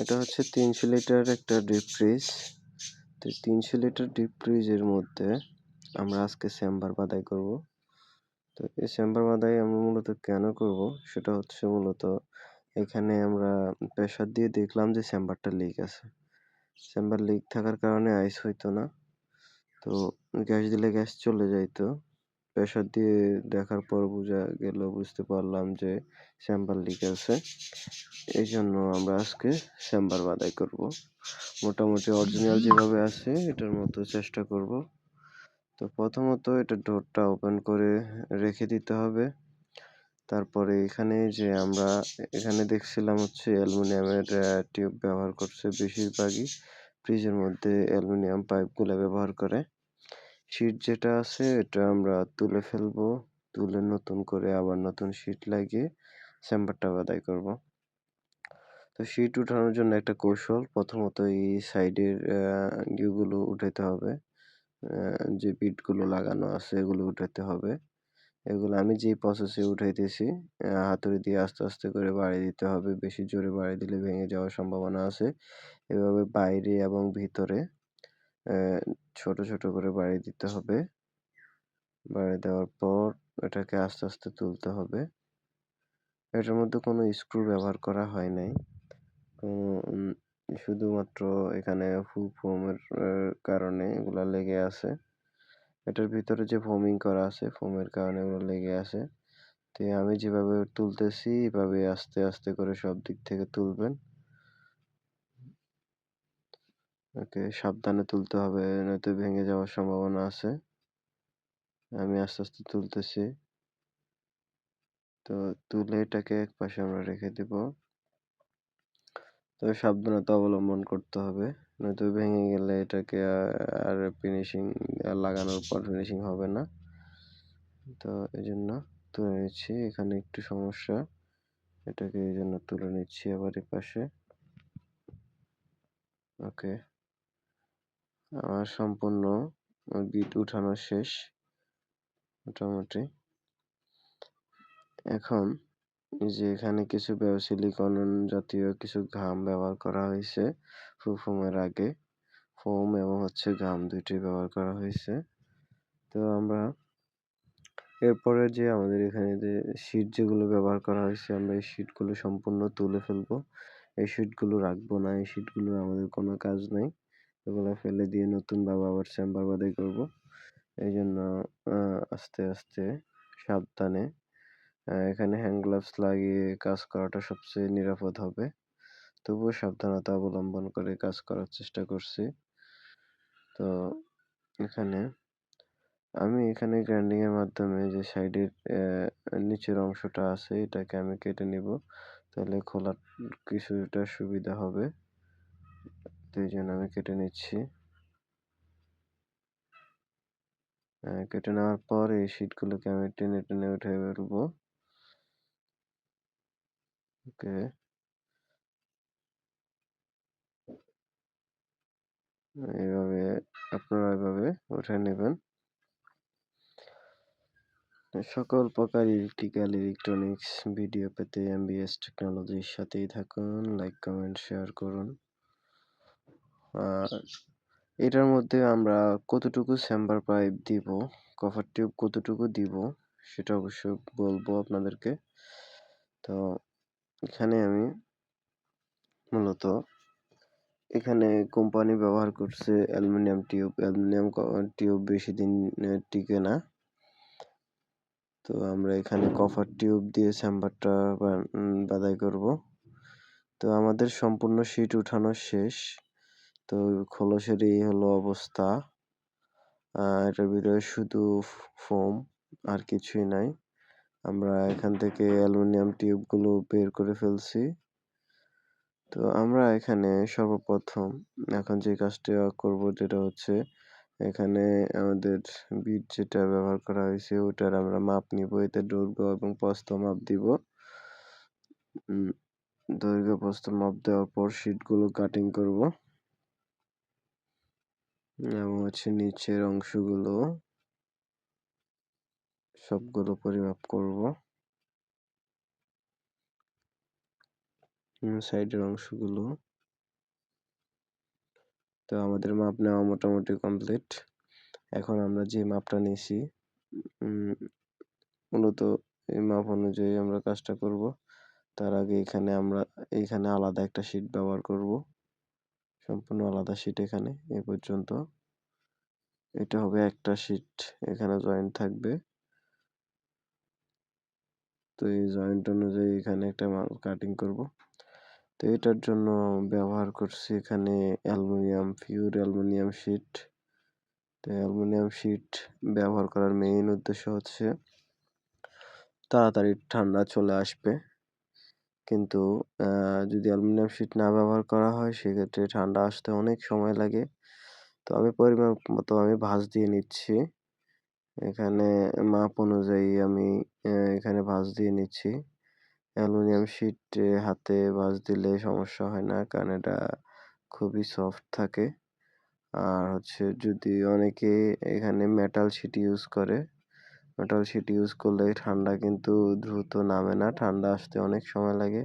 এটা হচ্ছে তিনশো লিটার একটা ডিপ ফ্রিজ তো তিনশো লিটার ডিপ ফ্রিজের মধ্যে আমরা আজকে চেম্বার বাদাই করব। তো এই চেম্বার বাদাই আমরা মূলত কেন করব? সেটা হচ্ছে মূলত এখানে আমরা প্রেশার দিয়ে দেখলাম যে চেম্বারটা লিক আছে। চেম্বার লিক থাকার কারণে আইস হইতো না। তো গ্যাস দিলে গ্যাস চলে যাইতো। প্রেশার দিয়ে দেখার পর বোঝা গেল, বুঝতে পারলাম যে চেম্বার লিক আছে। এই জন্য আমরা আজকে চেম্বার বাদাই করব। মোটামুটি অরিজিনাল যেভাবে আছে, এটার মতো চেষ্টা করব। তো প্রথমত এটা ডোরটা ওপেন করে রেখে দিতে হবে। তারপরে এখানে যে আমরা এখানে দেখছিলাম হচ্ছে অ্যালুমিনিয়ামের টিউব ব্যবহার করছে বেশিরভাগই। ফ্রিজের মধ্যে অ্যালুমিনিয়াম পাইপগুলো ব্যবহার করে। শীট যেটা আছে, এটা আমরা তুলে ফেলব। তুলে নতুন করে আবার নতুন শীট লাগিয়ে চেম্বারটা বাদাই করব। তো শীট উঠানোর জন্য একটা কৌশল, প্রথমত এই সাইডের ইয়েগুলো উঠাতে হবে। যে বিটগুলো লাগানো আছে, এগুলো উঠাতে হবে। এগুলো আমি যে প্রসেসে উঠাইতেছি হাতুড়ি দিয়ে আস্তে আস্তে করে বাড়ি দিতে হবে। বেশি জোরে বাড়ি দিলে ভেঙে যাওয়ার সম্ভাবনা আছে। এভাবে বাইরে এবং ভিতরে ছোট ছোট করে বাড়ি দিতে হবে। বাড়ি দেওয়ার পর এটাকে আস্তে আস্তে তুলতে হবে। এটার মধ্যে কোনো স্ক্রু ব্যবহার করা হয় নাই। শুধুমাত্র এখানে ফুল ফোমের কারণে এগুলো লেগে আছে। এটার ভিতরে যে ফোমিং করা আছে, ফোমের কারণে এগুলো লেগে আছে। তো আমি যেভাবে তুলতেছি, এভাবে আস্তে আস্তে করে সব দিক থেকে তুলবেন। ওকে, সাবধানে তুলতে হবে, নয়তো ভেঙে যাওয়ার সম্ভাবনা আছে। আমি আস্তে আস্তে তুলতেছি। তো তুলে এটাকে এক পাশে আমরা রেখে দিব। তো সাবধানতা অবলম্বন করতে হবে, নয়তো ভেঙে গেলে এটাকে আর ফিনিশিং লাগানোর পর ফিনিশিং হবে না। তো এই জন্য তুলে নিচ্ছি, এখানে একটু সমস্যা। এটাকে এই জন্য তুলে নিচ্ছি আবার এই পাশে ওকে। আমার সম্পূর্ণ বিট উঠানো শেষ, মোটামুটি। এখন যে এখানে কিছু সিলিকন জাতীয় কিছু ঘাম ব্যবহার করা হয়েছে, ফুফুমের আগে। ফোম এবং হচ্ছে ঘাম দুইটি ব্যবহার করা হয়েছে। তো আমরা এরপরে যে আমাদের এখানে যে শীট যেগুলো ব্যবহার করা হয়েছে, আমরা এই শীটগুলো সম্পূর্ণ তুলে ফেলব। এই শীটগুলো রাখব না, এই শীটগুলো আমাদের কোনো কাজ নেই। এগুলো ফেলে দিয়ে নতুন নতুনভাবে আবার চেম্বার বাদাই করব। এই জন্য আস্তে আস্তে সাবধানে এখানে হ্যান্ড গ্লাভস লাগিয়ে কাজ করাটা সবচেয়ে নিরাপদ হবে। তবুও সাবধানতা অবলম্বন করে কাজ করার চেষ্টা করছি। তো, এখানে আমি এখানে গ্রাইন্ডিং এর মাধ্যমে যে সাইডের নিচের অংশটা আছে, এটাকে আমি কেটে নিব। তাহলে খোলার কিছুটা সুবিধা হবে। এই জন্য আমি কেটে নিচ্ছি। কেটে নেওয়ার পর এই শীটগুলোকে আমি টেনে টেনে উঠে ফেলব। ওকে। এইভাবে, আপনারা এভাবে উঠে নেবেন। সকল প্রকার ইলেকট্রিক্যাল, ইলেকট্রনিক্স ভিডিও পেতে এমবিএস টেকনোলজির সাথেই থাকুন। লাইক কমেন্ট শেয়ার করুন। এটার মধ্যে আমরা কতটুকু চেম্বার পাইপ দিব কভার টিউব কতটুকু দিব, সেটা অবশ্যই বলব আপনাদেরকে। তো এখানে আমি মূলত এখানে কোম্পানি ব্যবহার করছে অ্যালুমিনিয়াম টিউব অ্যালুমিনিয়াম টিউব বেশি দিন টিকে না। তো আমরা এখানে কভার টিউব দিয়ে চেম্বারটা বাদাই করব। তো আমাদের সম্পূর্ণ শীট উঠানো শেষ। তো খোলসের এই হলো অবস্থা। এটার ভিতরে শুধু ফোম আর কিছুই নাই। আমরা এখান থেকে অ্যালুমিনিয়াম টিউবগুলো বের করে ফেলছি। তো আমরা এখানে সর্বপ্রথম এখন যে কাজটা করব যেটা হচ্ছে এখানে আমাদের বিট যেটা ব্যবহার করা হয়েছে ওটার আমরা মাপ নিব। এতে দৈর্ঘ্য এবং প্রস্থ মাপ দিব। দৈর্ঘ্য, প্রস্থ মাপ দেওয়ার পর শীটগুলো কাটিং করব। এবং হচ্ছে নিচের অংশগুলো সবগুলো পরিমাপ করব। সাইডের অংশগুলো। তো আমাদের মাপ নেওয়া মোটামুটি কমপ্লিট। এখন আমরা যে মাপটা নিয়েছি মূলত এই মাপ অনুযায়ী আমরা কাজটা করব। তার আগে এখানে আমরা এইখানে আলাদা একটা শিট ব্যবহার করব। সম্পূর্ণ আলাদা শিট এখানে, এ পর্যন্ত। এটা হবে একটা শিট এখানে জয়েন্ট থাকবে। তো এই জয়েন্ট অনুযায়ী এখানে একটা কাটিং করব। তো এটার জন্য ব্যবহার করছি এখানে অ্যালুমিনিয়াম পিওর অ্যালুমিনিয়াম শিট তো অ্যালুমিনিয়াম শিট ব্যবহার করার মেইন উদ্দেশ্য হচ্ছে তাড়াতাড়ি ঠান্ডা চলে আসবে। কিন্তু যদি অ্যালুমিনিয়াম শিট না ব্যবহার করা হয়, সেক্ষেত্রে ঠান্ডা আসতে অনেক সময় লাগে। তো আমি পরিমাণ মতো আমি ভাঁজ দিয়ে নিচ্ছি। এখানে মাপ অনুযায়ী আমি এখানে ভাঁজ দিয়ে নিচ্ছি। অ্যালুমিনিয়াম শিট হাতে ভাঁজ দিলে সমস্যা হয় না, কারণ এটা খুবই সফট থাকে। আর হচ্ছে যদি অনেকে এখানে মেটাল শিট ইউজ করে মেটাল শিট ইউজ করলে ঠান্ডা কিন্তু দ্রুত নামে না, ঠান্ডা আসতে অনেক সময় লাগে।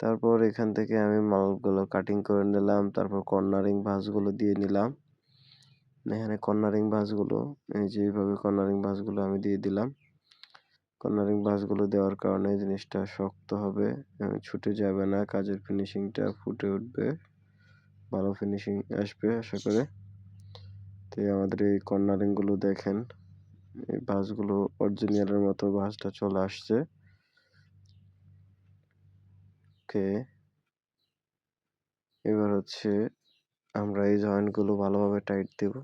তারপর এখান থেকে আমি মালগুলো কাটিং করে নিলাম, তারপর কর্নারিং ভাঁজগুলো দিয়ে নিলাম। এখানে কর্নারিং ভাঁজগুলো, এই যে এইভাবে কর্নারিং ভাঁজগুলো আমি দিয়ে দিলাম। কর্নারিং ভাঁজগুলো দেওয়ার কারণে জিনিসটা শক্ত হবে ছুটে যাবে না, কাজের ফিনিশিংটা ফুটে উঠবে, ভালো ফিনিশিং আসবে আশা করে। তো আমাদের এই কর্নারিংগুলো দেখেন। এই ভাঁজগুলো অরিজিনালের মতো ভাঁজটা চলে আসছে। ওকে। এবার হচ্ছে আমরা এই জয়েন্টগুলো ভালোভাবে টাইট দেব।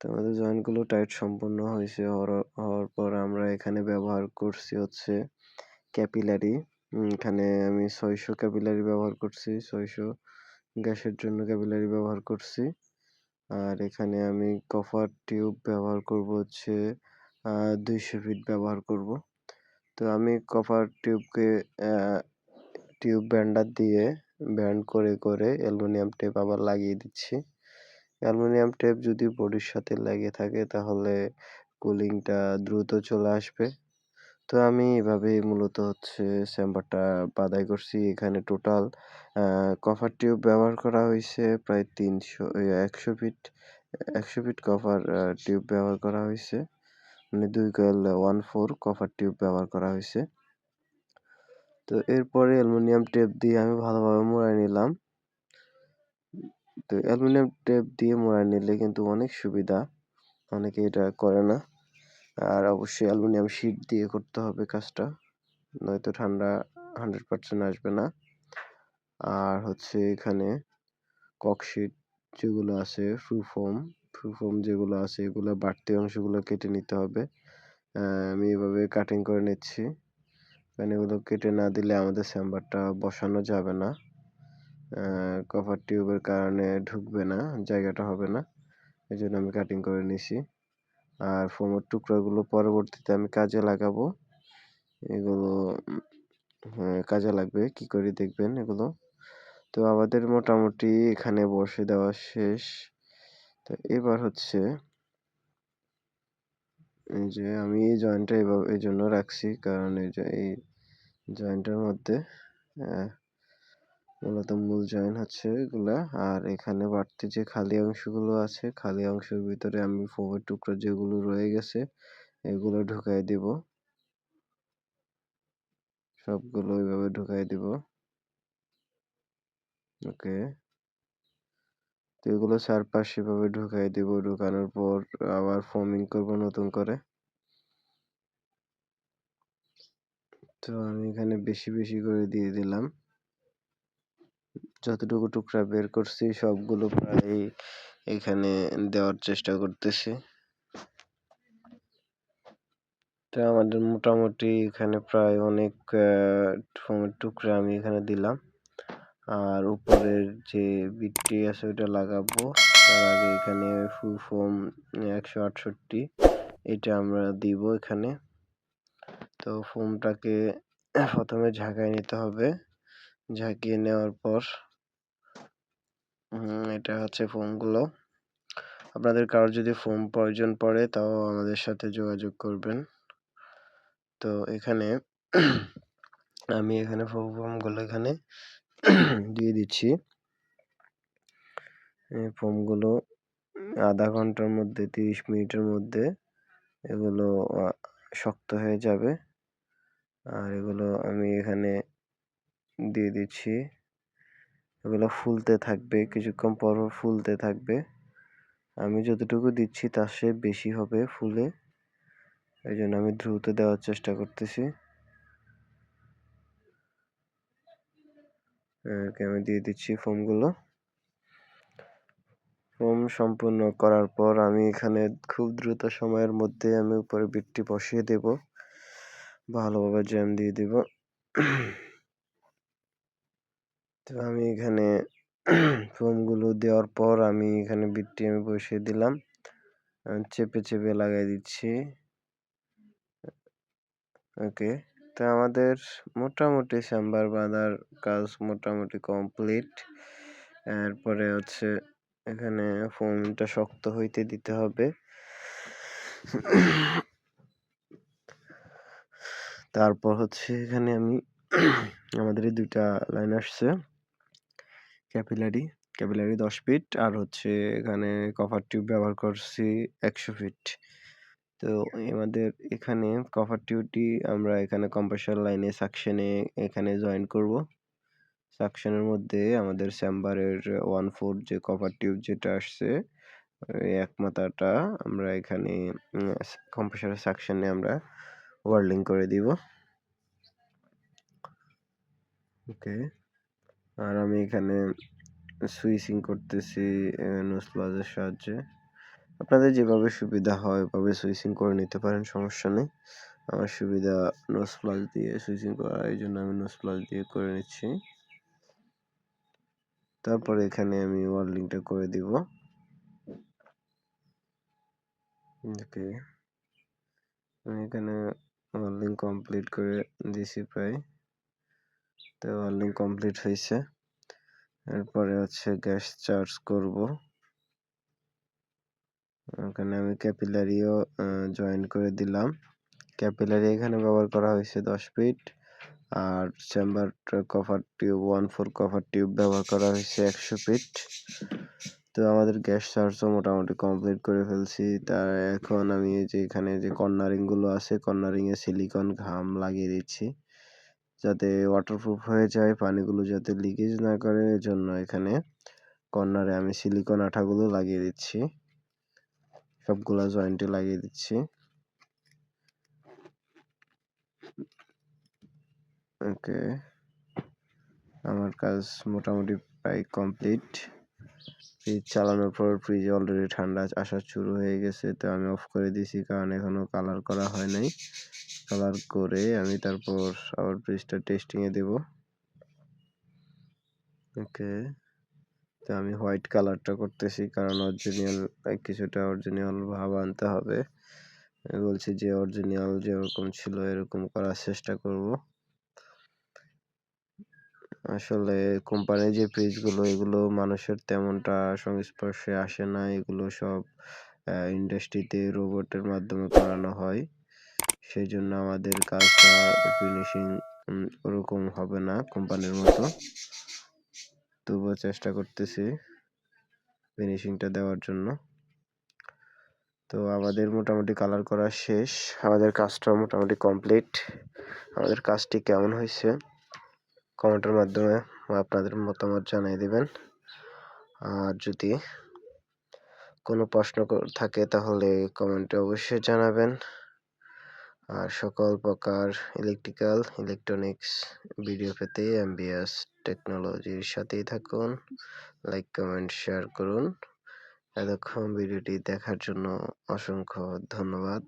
তো আমাদের জয়েন্টগুলো টাইট সম্পূর্ণ হয়েছে, হওয়ার পর আমরা এখানে ব্যবহার করছি হচ্ছে ক্যাপিলারি এখানে আমি ছয়শো ক্যাপিলারি ব্যবহার করছি, ছয়শো গ্যাসের জন্য ক্যাপিলারি ব্যবহার করছি। আর এখানে আমি কফার টিউব ব্যবহার করব হচ্ছে দুইশো ফিট ব্যবহার করব। তো আমি কফার টিউবকে টিউব ব্যান্ডার দিয়ে ব্যান্ড করে করে অ্যালুমিনিয়াম টেপ আবার লাগিয়ে দিচ্ছি। অ্যালুমিনিয়াম টেপ যদি বডির সাথে লেগে থাকে তাহলে কুলিংটা দ্রুত চলে আসবে। তো আমি এভাবে মূলত হচ্ছে চেম্বারটা বাদাই করছি। এখানে টোটাল কভার টিউব ব্যবহার করা হয়েছে প্রায় তিনশো একশো ফিট একশো ফিট কভার টিউব ব্যবহার করা হয়েছে মানে দুই coil one four cover tube ব্যবহার করা হয়েছে তো এরপরে অ্যালুমিনিয়াম টেপ দিয়ে আমি ভালোভাবে মোড়াই নিলাম। তো অ্যালুমিনিয়াম টেপ দিয়ে মোড়াই নিলে কিন্তু অনেক সুবিধা। অনেকে এটা করে না। আর অবশ্যই অ্যালুমিনিয়াম শিট দিয়ে করতে হবে কাজটা। নয়তো ঠান্ডা হান্ড্রেড পার্সেন্ট আসবে না। আর হচ্ছে এখানে ককশিট যেগুলো আছে ফ্রুফোম ফ্রুফোম যেগুলো আছে, এগুলো বাড়তি অংশগুলো কেটে নিতে হবে। আমি এভাবে কাটিং করে নিচ্ছি। কারণ এগুলো কেটে না দিলে আমাদের চেম্বারটা বসানো যাবে না। কভার টিউবের কারণে ঢুকবে না, জায়গাটা হবে না। এই জন্য আমি কাটিং করে নিছি। আর ফোমের টুকরাগুলো পরবর্তীতে আমি কাজে লাগাবো। এগুলো কাজে লাগবে। কি করে দেখবেন এগুলো? তো আমাদের মোটামুটি এখানে বসে দেওয়া শেষ। তো এবার হচ্ছে এই যে আমি এই জয়েন্টটা এভাবে, এই জন্য রাখছি। কারণ এই যে এই জয়েন্টের মধ্যে মূলত মূল জয়েন্ট হচ্ছে এগুলা। আর এখানে বাড়তি যে খালি অংশগুলো আছে, খালি অংশের ভিতরে আমি ফোমের টুকরো যেগুলো রয়ে গেছে, এগুলো ঢুকাই দিব। সবগুলো ওইভাবে ঢুকাই দিব। ওকে। তো এগুলো চারপাশ এভাবে ঢুকাই দিব, ঢুকানোর পর আবার ফোমিং করব নতুন করে। তো আমি এখানে বেশি বেশি করে দিয়ে দিলাম। যতটুকু টুকরা বের করছি, সবগুলো প্রায় এখানে দেওয়ার চেষ্টা করতেছি। তো আমাদের মোটামুটি এখানে প্রায় অনেক ফোমের টুকরা আমি এখানে দিলাম। আর উপরের যে বিটটি আছে, ওইটা লাগাবো। তার আগে এখানে ফুল ফোম একশো আটষট্টি, এটা আমরা দিব এখানে। তো ফোমটাকে প্রথমে ঝাঁকায় নিতে হবে। ঝাঁকিয়ে নেওয়ার পর এটা হচ্ছে ফোমগুলো আপনাদের কারোর যদি ফোম প্রয়োজন পড়ে, তাও আমাদের সাথে যোগাযোগ করবেন। তো এখানে আমি এখানে ফোমগুলো এখানে দিয়ে দিচ্ছি। এই ফোমগুলো আধা ঘণ্টার মধ্যে, তিরিশ মিনিটের মধ্যে এগুলো শক্ত হয়ে যাবে। আর এগুলো আমি এখানে দিয়ে দিচ্ছি। এগুলো ফুলতে থাকবে, কিছুক্ষণ পর ফুলতে থাকবে। আমি যতটুকু দিচ্ছি তার সে বেশি হবে ফুলে। এই জন্য আমি দ্রুত দেওয়ার চেষ্টা করতেছি। আমি দিয়ে দিচ্ছি ফোমগুলো। ফোম সম্পূর্ণ করার পর আমি এখানে খুব দ্রুত সময়ের মধ্যে আমি উপরে বিটটি বসিয়ে দেব। ভালোভাবে জ্যাম দিয়ে দেব। তো আমি এখানে ফোমগুলো দেওয়ার পর আমি এখানে বিটটি আমি বসিয়ে দিলাম। চেপে চেপে লাগাই দিচ্ছি। ওকে, তো আমাদের মোটামুটি চেম্বার বাঁধার কাজ মোটামুটি কমপ্লিট এরপরে হচ্ছে এখানে ফোমটা শক্ত হইতে দিতে হবে। তারপর হচ্ছে এখানে আমি আমাদের দুইটা লাইন আসছে। ক্যাপিলারি ক্যাপিলারি দশ ফিট আর হচ্ছে এখানে কভার টিউব ব্যবহার করছি একশো ফিট। তো আমাদের এখানে কভার টিউবটি আমরা এখানে কম্প্রেসার লাইনে সাকশনে এখানে জয়েন করব। সাকশনের মধ্যে আমাদের চেম্বারের ওয়ান ফোর যে কভার টিউব যেটা আসছে এক মাথাটা আমরা এখানে কম্প্রেসারের সাকশনে আমরা ওয়ার্লিং করে দিব। ওকে আর আমি এখানে সুইচিং করতেছি নোজ প্লাজের সাহায্যে। আপনাদের যেভাবে সুবিধা হয় ওভাবে সুইচিং করে নিতে পারেন, সমস্যা নেই। আমার সুবিধা নোজ প্লাস দিয়ে সুইচিং করা, এই জন্য আমি নোজ প্লাস দিয়ে করে নিচ্ছি। তারপরে এখানে আমি ওয়ার্লিংটা করে দিব। ওকে। এখানে ওয়ার্লিং কমপ্লিট করে দিছি প্রায়। তো ওয়ার্লিং কমপ্লিট হয়েছে। এরপরে হচ্ছে গ্যাস চার্জ করব। এখানে আমি ক্যাপিলারিও জয়েন করে দিলাম। ক্যাপিলারি এখানে ব্যবহার করা হয়েছে দশ ফিট আর chamber cover tube one four cover tube ব্যবহার করা হয়েছে একশো ফিট তো আমাদের গ্যাস চার্জও মোটামুটি কমপ্লিট করে ফেলছি। তা এখন আমি যে এখানে যে কর্নারিংগুলো আছে কর্নারিংয়ে সিলিকন ঘাম লাগিয়ে দিচ্ছি। যাতে ওয়াটারপ্রুফ হয়ে যায়, পানিগুলো যাতে লিকেজ না করে। এজন্য এখানে কর্নারে আমি সিলিকন আঠাগুলো লাগিয়ে দিচ্ছি। সবগুলো জয়েন্টে লাগিয়ে দিচ্ছি। ওকে আমার কাজ মোটামুটি প্রায় কমপ্লিট ফ্রিজ চালানোর পর ফ্রিজে অলরেডি ঠান্ডা আসা শুরু হয়ে গেছে, তো আমি অফ করে দিয়েছি কারণ এখনও কালার করা হয় নাই। কালার করে আমি তারপর আবার ফ্রিজটা টেস্টিংয়ে দেব। ওকে তো আমি হোয়াইট কালারটা করতেছি কারণ অরিজিনাল কিছুটা অরিজিনাল ভাব আনতে হবে। বলছি যে অরিজিনাল যেরকম ছিল এরকম করার চেষ্টা করব। আসলে কোম্পানির যে ফ্রিজগুলো এগুলো মানুষের তেমনটা সংস্পর্শে আসে না। এগুলো সব ইন্ডাস্ট্রিতে রোবটের মাধ্যমে করানো হয়। সেই জন্য আমাদের কাজটা ফিনিশিং ওরকম হবে না কোম্পানির মতো। তবুও চেষ্টা করতেছি ফিনিশিংটা দেওয়ার জন্য। তো আমাদের মোটামুটি কালার করা শেষ। আমাদের কাজটা মোটামুটি কমপ্লিট আমাদের কাজটি কেমন হয়েছে? কমেন্টের মাধ্যমে আপনাদের মতামত জানিয়ে দিবেন। আর যদি কোনো প্রশ্ন থাকে তাহলে কমেন্টে অবশ্যই জানাবেন। আর সকল প্রকার ইলেকট্রিক্যাল ইলেকট্রনিক্স ভিডিও পেতে এমবিএস টেকনোলজির সাথেই থাকুন। লাইক কমেন্ট শেয়ার করুন। এতক্ষণ ভিডিওটি দেখার জন্য অসংখ্য ধন্যবাদ।